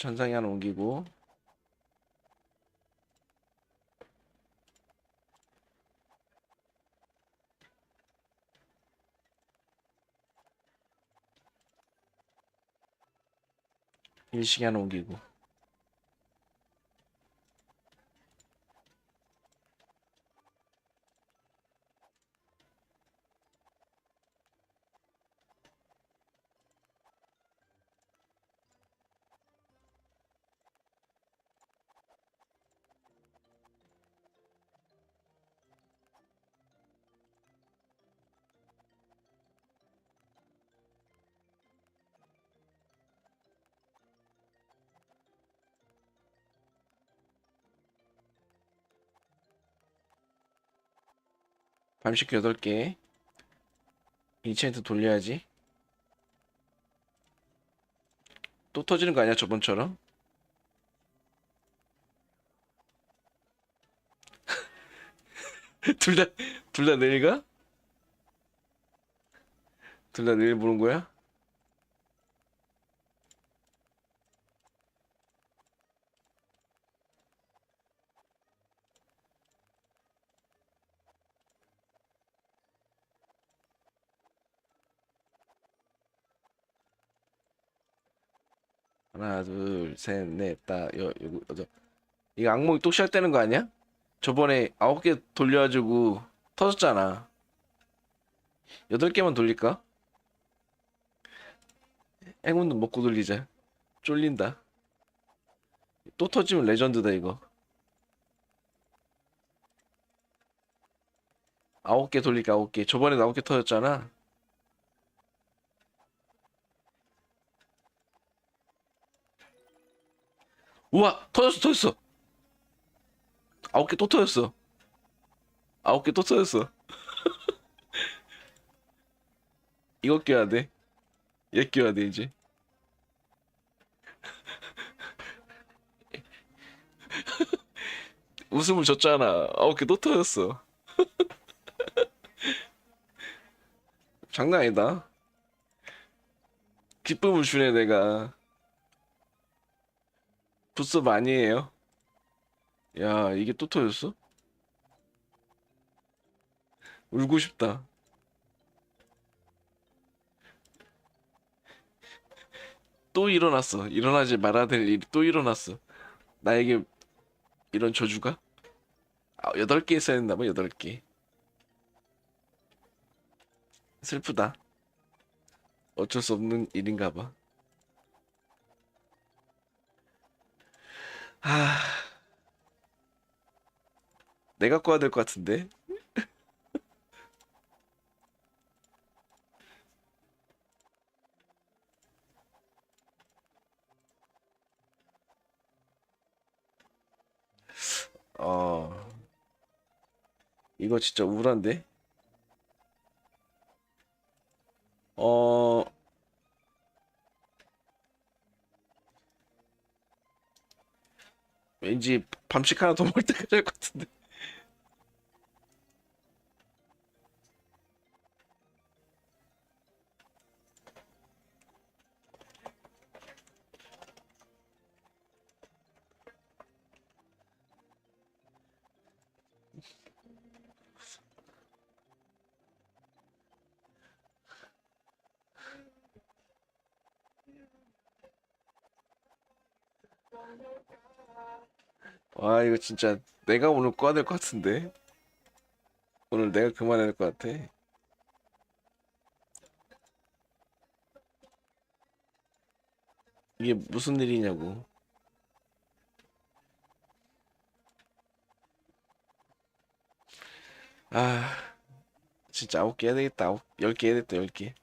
전상에 하나 옮기고. 일식에 하나 옮기고 밤식 8개 인챈트 돌려야지 또 터지는 거 아니야 저번처럼? 둘 다, 둘 다 내일 가? 둘 다 내일 보는 거야? 하나, 둘, 셋, 넷, 다, 여, 여, 여덟. 이거 악몽이 또 시작되는 거 아니야? 저번에 아홉 개 돌려가지고 터졌잖아. 여덟 개만 돌릴까? 행운도 먹고 돌리자. 쫄린다. 또 터지면 레전드다, 이거. 아홉 개 돌릴까, 아홉 개. 저번에 아홉 개 터졌잖아. 우와! 터졌어, 터졌어! 아홉 개 또 터졌어. 아홉 개 또 터졌어. 이거 껴야 돼. 얘 껴야 돼, 이제. 웃음을 줬잖아. 아홉 개또 터졌어. 장난 아니다. 기쁨을 주네, 내가. 부스 많이 해요. 야, 이게 또 터졌어? 울고 싶다. 또 일어났어. 일어나지 말아야 될 일이 또 일어났어. 나에게 이런 저주가? 아, 여덟 개 있어야 된다, 뭐, 여덟 개. 슬프다. 어쩔 수 없는 일인가 봐. 아, 내가 꺼야 될 것 같은데? 어, 이거 진짜 우울한데? 어, 왠지 밤식 하나 더 먹을 때까지 할 것 같은데. 와, 이거 진짜 내가 오늘 꺼야 될 것 같은데. 오늘 내가 그만해야 될 것 같아. 이게 무슨 일이냐고. 아, 진짜 아홉 개 해야 되겠다. 아홉, 열개 해야 되겠다, 열 개.